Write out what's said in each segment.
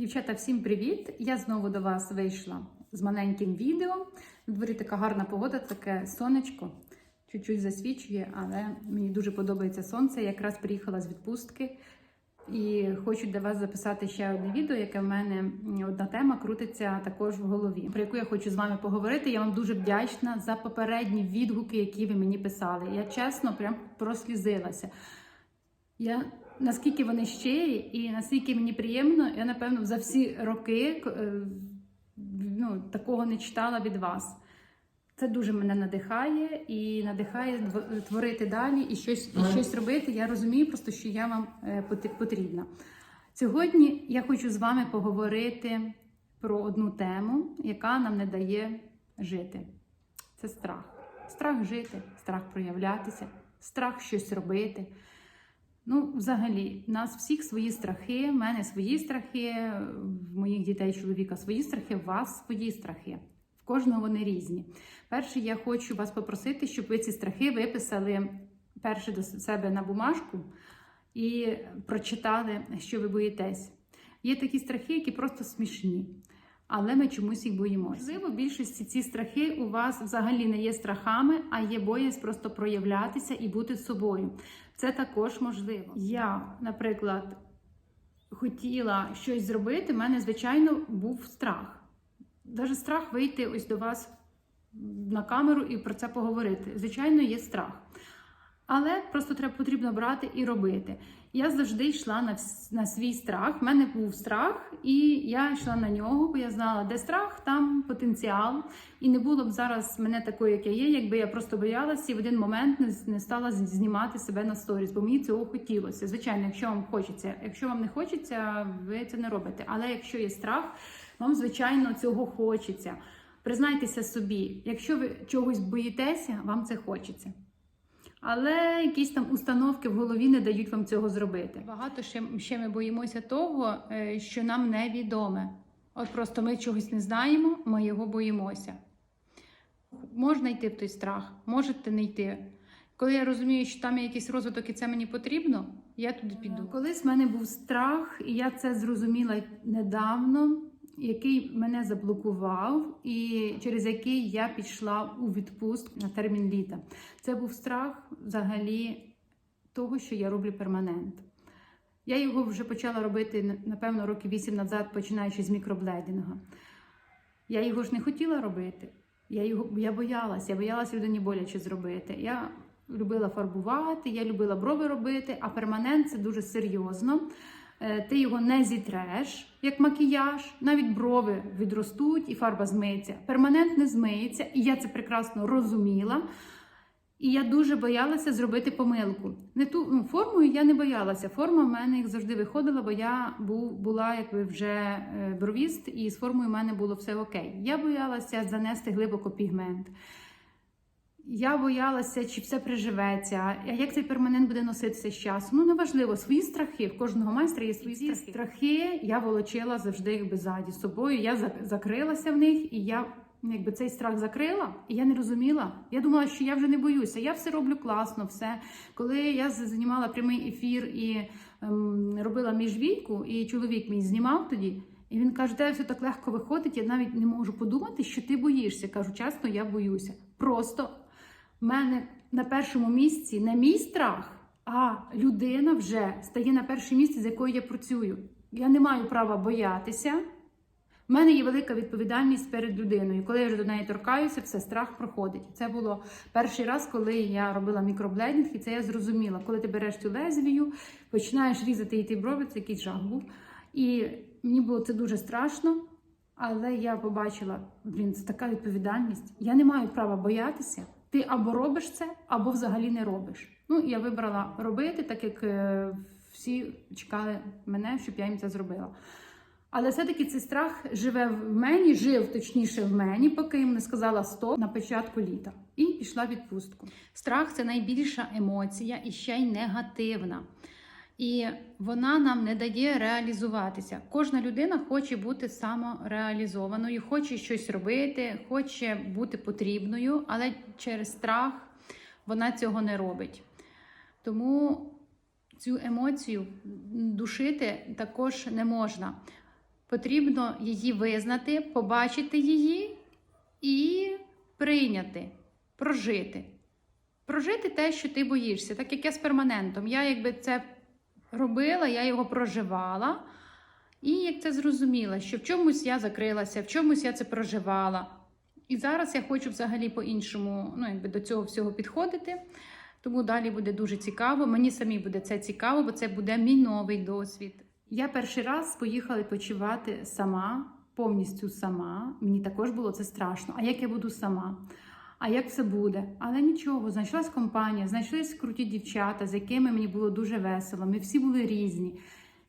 Дівчата, всім привіт! Я знову до вас вийшла з маленьким відео. На дворі така гарна погода, таке сонечко. Чуть-чуть засвічує, але мені дуже подобається сонце. Я якраз приїхала з відпустки і хочу для вас записати ще одне відео, яке в мене одна тема крутиться також в голові, про яку я хочу з вами поговорити. Я вам дуже вдячна за попередні відгуки, які ви мені писали. Я чесно прям прослізилася. Я наскільки вони щирі і наскільки мені приємно, я напевно за всі роки е, ну, такого не читала від вас. Це дуже мене надихає і надихає творити далі і щось, і щось робити. Я розумію просто, що я вам е, потрібна. Сьогодні я хочу з вами поговорити про одну тему, яка нам не дає жити. Це страх. Страх жити, страх проявлятися, страх щось робити. Ну, взагалі, в нас всіх свої страхи, в мене свої страхи, в моїх дітей, чоловіка свої страхи, в вас свої страхи. В кожного вони різні. Перше, я хочу вас попросити, щоб ви ці страхи виписали перше до себе на бумажку і прочитали, що ви боїтесь. Є такі страхи, які просто смішні. Але ми чомусь їх боїмося. Можливо, в більшості ці страхи у вас взагалі не є страхами, а є боязнь просто проявлятися і бути собою. Це також можливо. Я, наприклад, хотіла щось зробити, в мене, звичайно, був страх. Навіть страх вийти ось до вас на камеру і про це поговорити. Звичайно, є страх. Але просто треба потрібно брати і робити. Я завжди йшла на, на свій страх. У мене був страх, і я йшла на нього, бо я знала, де страх, там потенціал. І не було б зараз мене такою, як я є, якби я просто боялася і в один момент не, не стала знімати себе на сторіс, бо мені цього хотілося. Звичайно, якщо вам хочеться. Якщо вам не хочеться, ви це не робите. Але якщо є страх, вам звичайно цього хочеться. Признайтеся собі, якщо ви чогось боїтеся, вам це хочеться. Але якісь там установки в голові не дають вам цього зробити. Багато ще, ще ми боїмося того, е, що нам невідоме. От просто ми чогось не знаємо, ми його боїмося. Можна йти в той страх, можете не йти. Коли я розумію, що там є якийсь розвиток і це мені потрібно, я туди піду. Колись в мене був страх, і я це зрозуміла недавно, який мене заблокував, і через який я пішла у відпустку на термін літа. Це був страх взагалі того, що я роблю перманент. Я його вже почала робити, напевно, років 8 назад, починаючи з мікробледінга. Я його ж не хотіла робити. Я його я боялася, я боялася людині боляче зробити. Я любила фарбувати, я любила брови робити, а перманент це дуже серйозно. Е, Ти його не зітреш, як макіяж, навіть брови відростуть і фарба змиється. Перманент не змиється, і я це прекрасно розуміла. І я дуже боялася зробити помилку. Не ту ну, формою я не боялася. Форма в мене як завжди виходила, бо я був, була якби вже е, бровіст, і з формою в мене було все окей. Я боялася занести глибоко пігмент. Я боялася, чи все приживеться, а як цей перманент буде носитися з часом. Ну, неважливо, свої страхи. В кожного майстра є свої страхи. страхи. Я волочила завжди якби ззаді собою. Я зак- закрилася в них, і я якби цей страх закрила, і я не розуміла. Я думала, що я вже не боюся. Я все роблю класно, все. Коли я знімала прямий ефір і ем, робила міжвійку, і чоловік мій знімав тоді. І він каже, тебе все так легко виходить, я навіть не можу подумати, що ти боїшся. Кажу, чесно, я боюся. Просто в мене на першому місці не мій страх, а людина вже стає на перше місце, з якою я працюю. Я не маю права боятися. У мене є велика відповідальність перед людиною. Коли я вже до неї торкаюся, все страх проходить. Це було перший раз, коли я робила мікроблендінг, і це я зрозуміла. Коли ти береш цю лезвію, починаєш різати її ті брови, це якийсь жах був. І мені було це дуже страшно. Але я побачила, блін, це така відповідальність. Я не маю права боятися. Ти або робиш це, або взагалі не робиш. Ну, я вибрала робити, так як е, всі чекали мене, щоб я їм це зробила. Але все-таки цей страх живе в мені, жив точніше в мені, поки їм не сказала стоп на початку літа. І пішла відпустку. Страх це найбільша емоція і ще й негативна. І вона нам не дає реалізуватися. Кожна людина хоче бути самореалізованою, хоче щось робити, хоче бути потрібною, але через страх вона цього не робить. Тому цю емоцію душити також не можна. Потрібно її визнати, побачити її і прийняти, прожити. Прожити те, що ти боїшся, так як я з перманентом. Я якби це робила, я його проживала. І як це зрозуміла, що в чомусь я закрилася, в чомусь я це проживала. І зараз я хочу взагалі по-іншому ну, якби до цього всього підходити. Тому далі буде дуже цікаво. Мені самі буде це цікаво, бо це буде мій новий досвід. Я перший раз поїхала відпочивати сама, повністю сама. Мені також було це страшно. А як я буду сама? А як це буде? Але нічого, знайшлась компанія, знайшлись круті дівчата, з якими мені було дуже весело. Ми всі були різні.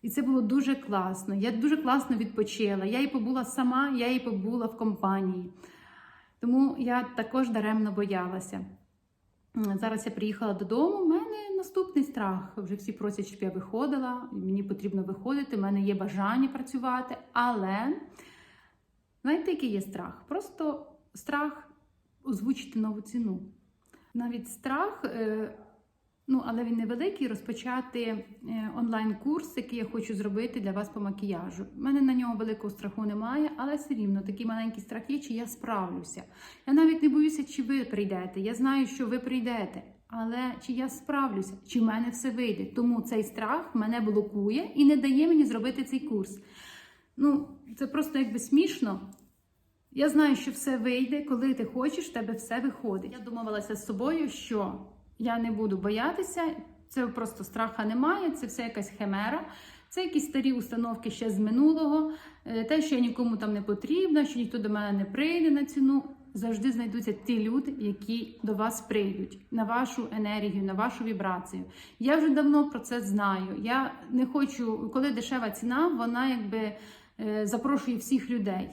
І це було дуже класно. Я дуже класно відпочила. Я і побула сама, я і побула в компанії. Тому я також даремно боялася. Зараз я приїхала додому. У мене наступний страх. Вже всі просять, щоб я виходила. Мені потрібно виходити. У мене є бажання працювати. Але знаєте, який є страх? Просто страх озвучити нову ціну. Навіть страх, е, ну але він невеликий, розпочати е, онлайн-курс, який я хочу зробити для вас по макіяжу. У мене на нього великого страху немає, але все рівно такий маленький страх є, чи я справлюся. Я навіть не боюся, чи ви прийдете. Я знаю, що ви прийдете. Але чи я справлюся, чи в мене все вийде? Тому цей страх мене блокує і не дає мені зробити цей курс. Ну, це просто якби смішно. Я знаю, що все вийде, коли ти хочеш, в тебе все виходить. Я домовилася з собою, що я не буду боятися, це просто страха немає, це все якась химера, це якісь старі установки ще з минулого, е, те, що я нікому там не потрібна, що ніхто до мене не прийде на ціну. Завжди знайдуться ті люди, які до вас прийдуть на вашу енергію, на вашу вібрацію. Я вже давно про це знаю. Я не хочу, коли дешева ціна, вона якби е, запрошує всіх людей.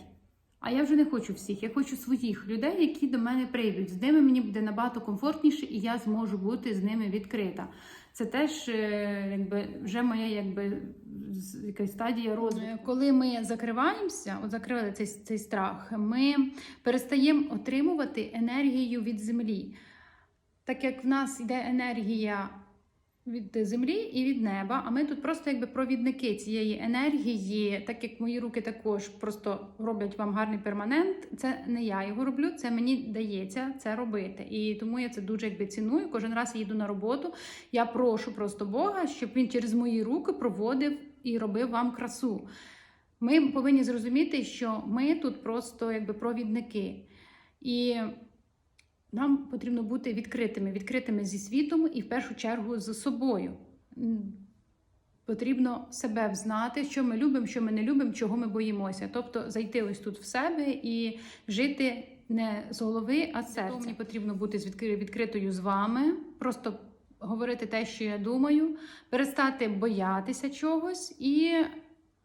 А я вже не хочу всіх, я хочу своїх людей, які до мене прийдуть. З ними мені буде набагато комфортніше, і я зможу бути з ними відкрита. Це теж е, якби вже моя якби якась стадія розвитку. Коли ми закриваємося, от закрили цей, цей страх, ми перестаємо отримувати енергію від землі. Так як в нас йде енергія від землі і від неба, а ми тут просто якби провідники цієї енергії, так як мої руки також просто роблять вам гарний перманент. Це не я його роблю, це мені дається це робити. І тому я це дуже якби ціную. Кожен раз я їду на роботу. Я прошу просто Бога, щоб він через мої руки проводив і робив вам красу. Ми повинні зрозуміти, що ми тут просто якби провідники. І нам потрібно бути відкритими, відкритими зі світом і в першу чергу з собою. Потрібно себе взнати, що ми любимо, що ми не любимо, чого ми боїмося. Тобто зайти ось тут в себе і жити не з голови, а з серця. Мені потрібно бути відкритою з вами, просто говорити те, що я думаю, перестати боятися чогось і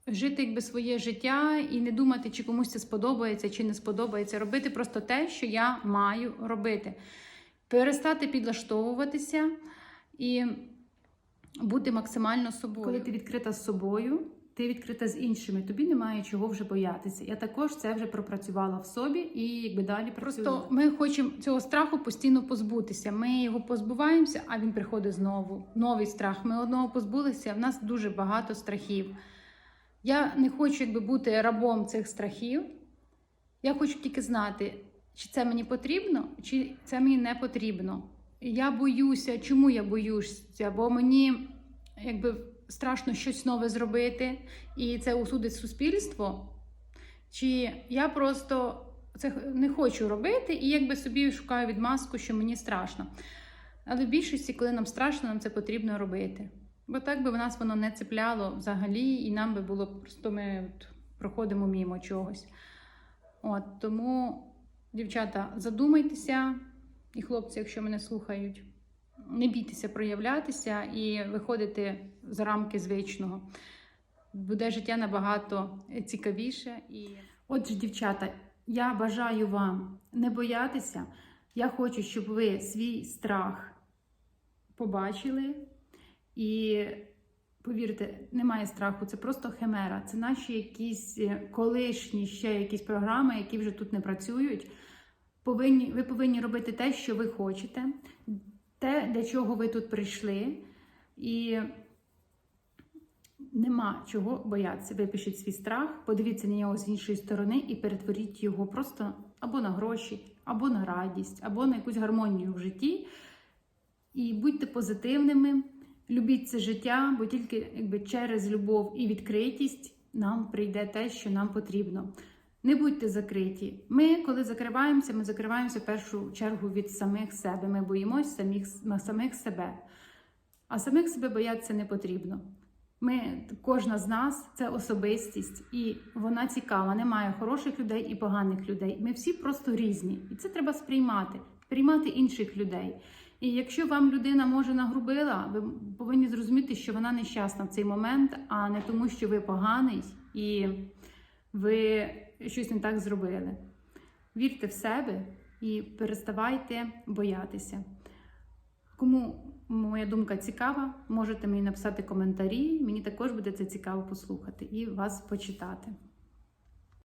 жити якби своє життя і не думати, чи комусь це сподобається, чи не сподобається. Робити просто те, що я маю робити. Перестати підлаштовуватися і бути максимально собою. Коли ти відкрита з собою, ти відкрита з іншими, тобі немає чого вже боятися. Я також це вже пропрацювала в собі і якби далі працюю. Просто ми хочемо цього страху постійно позбутися. Ми його позбуваємося, а він приходить знову. Новий страх. Ми одного позбулися. В нас дуже багато страхів. Я не хочу якби бути рабом цих страхів. Я хочу тільки знати, чи це мені потрібно, чи це мені не потрібно. Я боюся, чому я боюся? Бо мені якби страшно щось нове зробити, і це осудить суспільство. Чи я просто це не хочу робити і якби собі шукаю відмазку, що мені страшно. Але в більшості, коли нам страшно, нам це потрібно робити. Бо так би в нас воно не цепляло взагалі, і нам би було просто ми от проходимо мімо чогось. От тому, дівчата, задумайтеся, і хлопці, якщо мене слухають, не бійтеся проявлятися і виходити за рамки звичного. Буде життя набагато цікавіше. І... Отже, дівчата, я бажаю вам не боятися. Я хочу, щоб ви свій страх побачили. І повірте, немає страху, це просто химера. Це наші якісь е, колишні ще якісь програми, які вже тут не працюють. Повинні, ви повинні робити те, що ви хочете, те, для чого ви тут прийшли. І Нема чого боятися. Випишіть свій страх, подивіться на нього з іншої сторони і перетворіть його просто або на гроші, або на радість, або на якусь гармонію в житті. І будьте позитивними, любіть це життя, бо тільки якби через любов і відкритість нам прийде те, що нам потрібно. Не будьте закриті. Ми, коли закриваємося, ми закриваємося в першу чергу від самих себе. Ми боїмося самих, самих себе. А самих себе боятися не потрібно. Ми, кожна з нас це особистість, і вона цікава. Немає хороших людей і поганих людей. Ми всі просто різні, і це треба сприймати, приймати інших людей. І якщо вам людина може нагрубила, ви повинні зрозуміти, що вона нещасна в цей момент, а не тому, що ви поганий і ви щось не так зробили. Вірте в себе і переставайте боятися. Кому моя думка цікава, можете мені написати коментарі. Мені також буде це цікаво послухати і вас почитати.